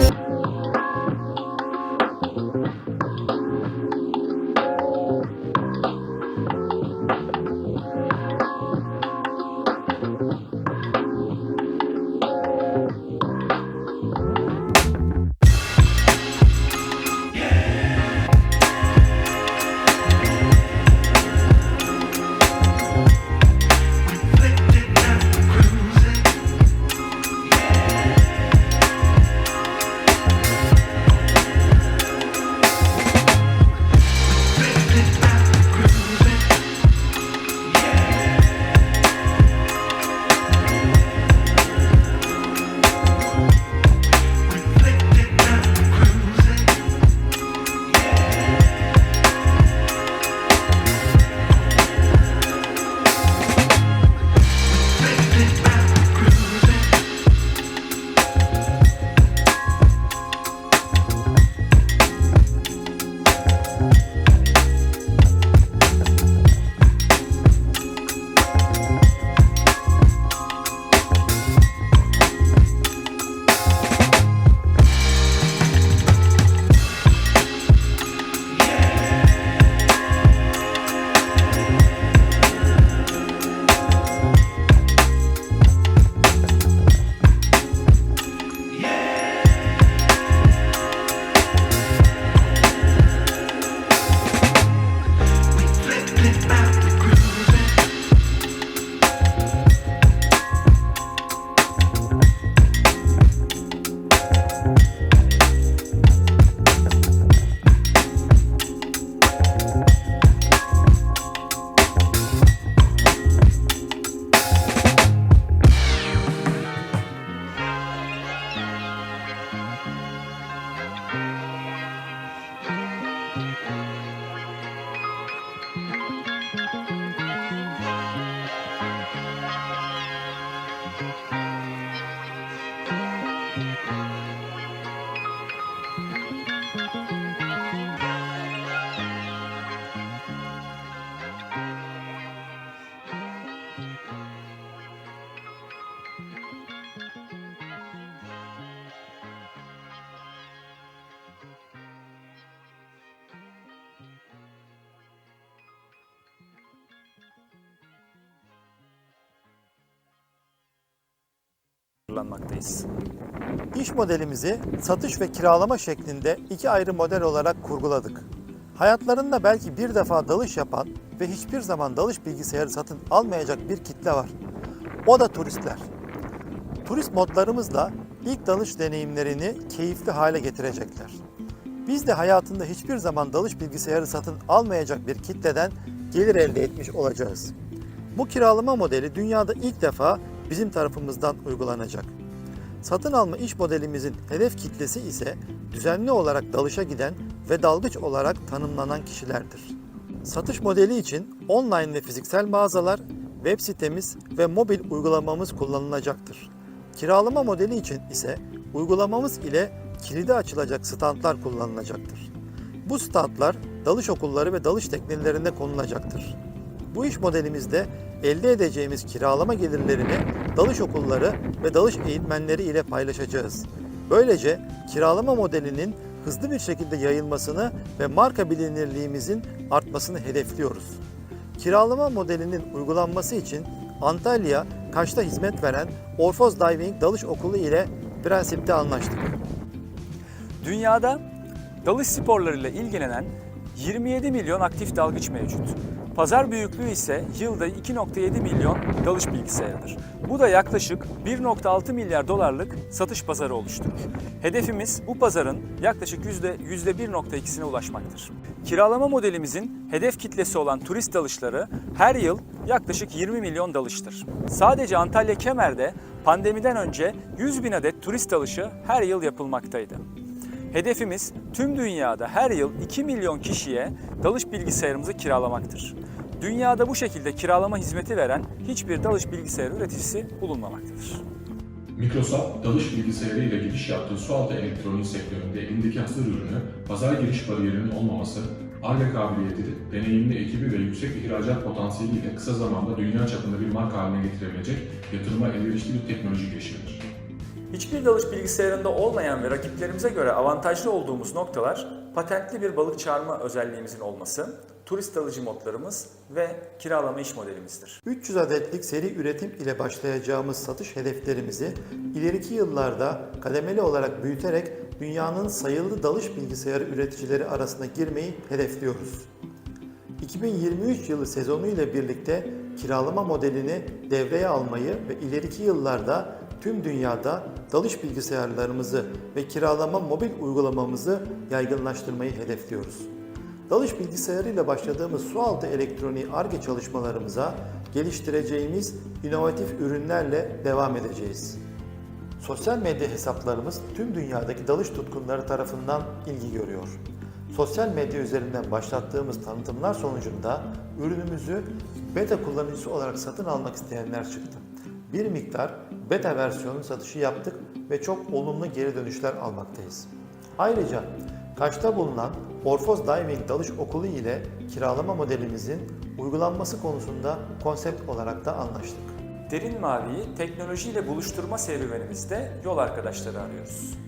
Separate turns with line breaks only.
you kullanmaktayız.
İş modelimizi satış ve kiralama şeklinde iki ayrı model olarak kurguladık. Hayatlarında belki bir defa dalış yapan ve hiçbir zaman dalış bilgisayarı satın almayacak bir kitle var. O da turistler. Turist modlarımızla ilk dalış deneyimlerini keyifli hale getirecekler. Biz de hayatında hiçbir zaman dalış bilgisayarı satın almayacak bir kitleden gelir elde etmiş olacağız. Bu kiralama modeli dünyada ilk defa bizim tarafımızdan uygulanacak. Satın alma iş modelimizin hedef kitlesi ise düzenli olarak dalışa giden ve dalgıç olarak tanımlanan kişilerdir. Satış modeli için online ve fiziksel mağazalar, web sitemiz ve mobil uygulamamız kullanılacaktır. Kiralama modeli için ise uygulamamız ile kilidi açılacak standlar kullanılacaktır. Bu standlar dalış okulları ve dalış teknelerinde konulacaktır. Bu iş modelimizde elde edeceğimiz kiralama gelirlerini dalış okulları ve dalış eğitmenleri ile paylaşacağız. Böylece kiralama modelinin hızlı bir şekilde yayılmasını ve marka bilinirliğimizin artmasını hedefliyoruz. Kiralama modelinin uygulanması için Antalya, Kaş'ta hizmet veren Orfoz Diving Dalış Okulu ile prensipte anlaştık.
Dünyada dalış sporlarıyla ilgilenen 27 milyon aktif dalgıç mevcut. Pazar büyüklüğü ise yılda 2.7 milyon dalış bilgisayarıdır. Bu da yaklaşık 1.6 milyar dolarlık satış pazarı oluşturur. Hedefimiz bu pazarın yaklaşık %1.2'sine ulaşmaktır. Kiralama modelimizin hedef kitlesi olan turist dalışları her yıl yaklaşık 20 milyon dalıştır. Sadece Antalya Kemer'de pandemiden önce 100 bin adet turist dalışı her yıl yapılmaktaydı. Hedefimiz tüm dünyada her yıl 2 milyon kişiye dalış bilgisayarımızı kiralamaktır. Dünyada bu şekilde kiralama hizmeti veren hiçbir dalış bilgisayarı üreticisi bulunmamaktadır.
Microsoft, dalış bilgisayarı ile giriş yaptığı sualtı elektroniği sektöründe elindeki hazır ürünü, pazar giriş bariyerinin olmaması, ARGE kabiliyeti, deneyimli ekibi ve yüksek ihracat potansiyeliyle kısa zamanda dünya çapında bir marka haline getirebilecek yatırıma elverişli bir teknoloji girişimidir.
Hiçbir dalış bilgisayarında olmayan ve rakiplerimize göre avantajlı olduğumuz noktalar patentli bir balık çağırma özelliğimizin olması, turist dalıcı modlarımız ve kiralama iş modelimizdir.
300 adetlik seri üretim ile başlayacağımız satış hedeflerimizi ileriki yıllarda kademeli olarak büyüterek dünyanın sayılı dalış bilgisayarı üreticileri arasına girmeyi hedefliyoruz. 2023 yılı sezonu ile birlikte kiralama modelini devreye almayı ve ileriki yıllarda tüm dünyada dalış bilgisayarlarımızı ve kiralama mobil uygulamamızı yaygınlaştırmayı hedefliyoruz. Dalış bilgisayarıyla başladığımız sualtı elektroniği ARGE çalışmalarımıza geliştireceğimiz inovatif ürünlerle devam edeceğiz. Sosyal medya hesaplarımız tüm dünyadaki dalış tutkunları tarafından ilgi görüyor. Sosyal medya üzerinden başlattığımız tanıtımlar sonucunda ürünümüzü beta kullanıcısı olarak satın almak isteyenler çıktı. Bir miktar beta versiyonu satışı yaptık ve çok olumlu geri dönüşler almaktayız. Ayrıca Kaş'ta bulunan Orfoz Diving Dalış Okulu ile kiralama modelimizin uygulanması konusunda konsept olarak da anlaştık.
Derin Mavi'yi teknolojiyle buluşturma serüvenimizde yol arkadaşları arıyoruz.